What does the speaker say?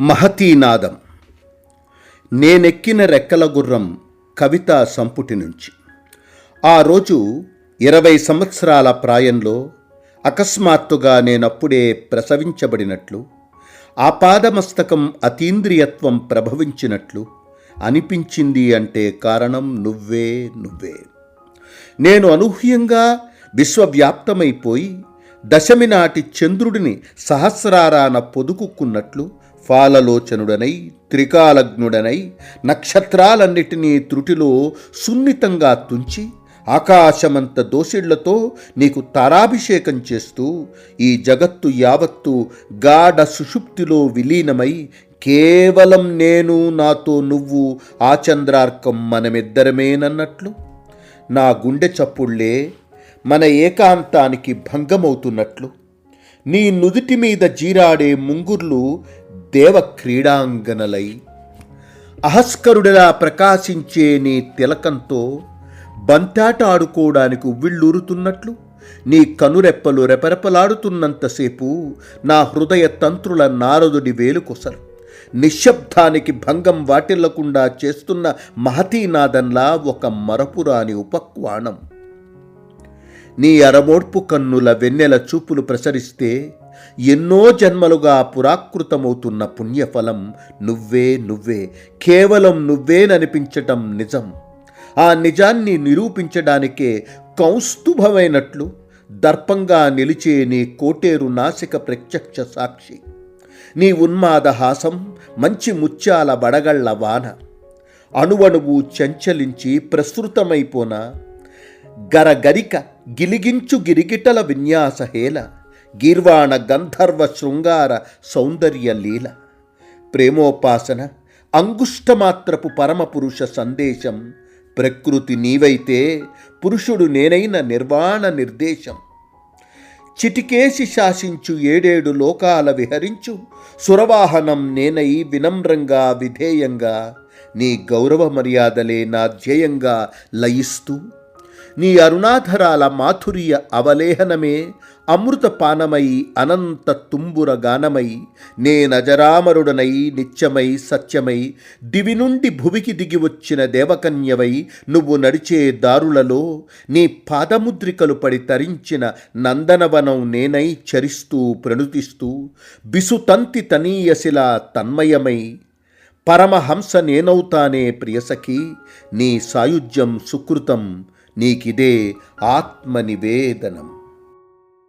మహతీనాదం. నేనెక్కిన రెక్కల గుర్రం కవిత సంపుటి నుంచి. ఆ రోజు ఇరవై సంవత్సరాల ప్రాయంలో అకస్మాత్తుగా నేనప్పుడే ప్రసవించబడినట్లు ఆపాదమస్తకం అతీంద్రియత్వం ప్రభవించినట్లు అనిపించింది అంటే కారణం నువ్వే నువ్వే. నేను అనూహ్యంగా విశ్వవ్యాప్తమైపోయి దశమి నాటి చంద్రుడిని సహస్రారాన పొదుకుకున్నట్లు ఫాలలోచనుడనై త్రికాలగ్నుడనై నక్షత్రాలన్నిటినీ త్రుటిలో సున్నితంగా తుంచి ఆకాశమంత దోసిళ్ళతో నీకు తారాభిషేకం చేస్తూ ఈ జగత్తు యావత్తు గాఢ సుషుప్తిలో విలీనమై కేవలం నేను నాతో నువ్వు ఆ చంద్రార్కం మనమిద్దరమేనన్నట్లు? నా గుండె చప్పుళ్ళే మన ఏకాంతానికి భంగమవుతున్నట్లు? నీ నుదుటి మీద జీరాడే ముంగుర్లు దేవ క్రీడాంగనలై అహస్కరుడిలా ప్రకాశించే నీ తిలకంతో బంతాట ఆడుకోవడానికి ఉవ్విళ్ళూరుతున్నట్లు నీ కనురెప్పలు రెపరెపలాడుతున్నంతసేపు నా హృదయ తంత్రుల నారదుడి వేలుకొసరు. నిశ్శబ్దానికి భంగం వాటిల్లకుండా చేస్తున్న మహతీనాదంలా ఒక మరపురాని ఉపక్వాణం. నీ అరమోడ్పు కన్నుల వెన్నెల చూపులు ప్రసరిస్తే ఎన్నో జన్మలుగా పురాకృతమవుతున్న పుణ్యఫలం నువ్వే నువ్వే. కేవలం నువ్వేననిపించటం నిజం. ఆ నిజాన్ని నిరూపించడానికే కౌస్తుభమైనట్లు దర్పంగా నిలిచే నీ కోటేరు నాసిక ప్రత్యక్ష సాక్షి. నీ ఉన్మాద హాసం మంచి ముత్యాల బడగళ్ళ వాన. అణువణువు చంచలించి ప్రసృతమైపోన? గరగరిక గిలిగించు గిరిగిటల విన్యాసహేల గీర్వాణ గంధర్వ శృంగార సౌందర్య లీల. ప్రేమోపాసన అంగుష్టమాత్రపు పరమపురుష సందేశం ప్రకృతి నీవైతే పురుషుడు నేనైన నిర్వాణ నిర్దేశం. చిటికేసి శాసించు ఏడేడు లోకాల విహరించు సురవాహనం నేనై వినమ్రంగా విధేయంగా నీ గౌరవ మర్యాదలే నా ధ్యేయంగా లయిస్తూ నీ అరుణాధరాల మాధుర్య అవలేహనమే అమృతపానమై అనంత తుంబుర గానమై నేనజరామరుడనై నిత్యమై సత్యమై దివి నుండి భువికి దిగి వచ్చిన దేవకన్యవై నువ్వు నడిచే దారులలో నీ పాదముద్రికలు పడి తరించిన నందనవనం నేనై చరిస్తూ ప్రణుతిస్తూ బిసుతంతి తనీయశిలా తన్మయమై. పరమహంస నేనవుతానే ప్రియసఖి నీ సాయుధ్యం సుకృతం నీకిదే ఆత్మ నివేదనం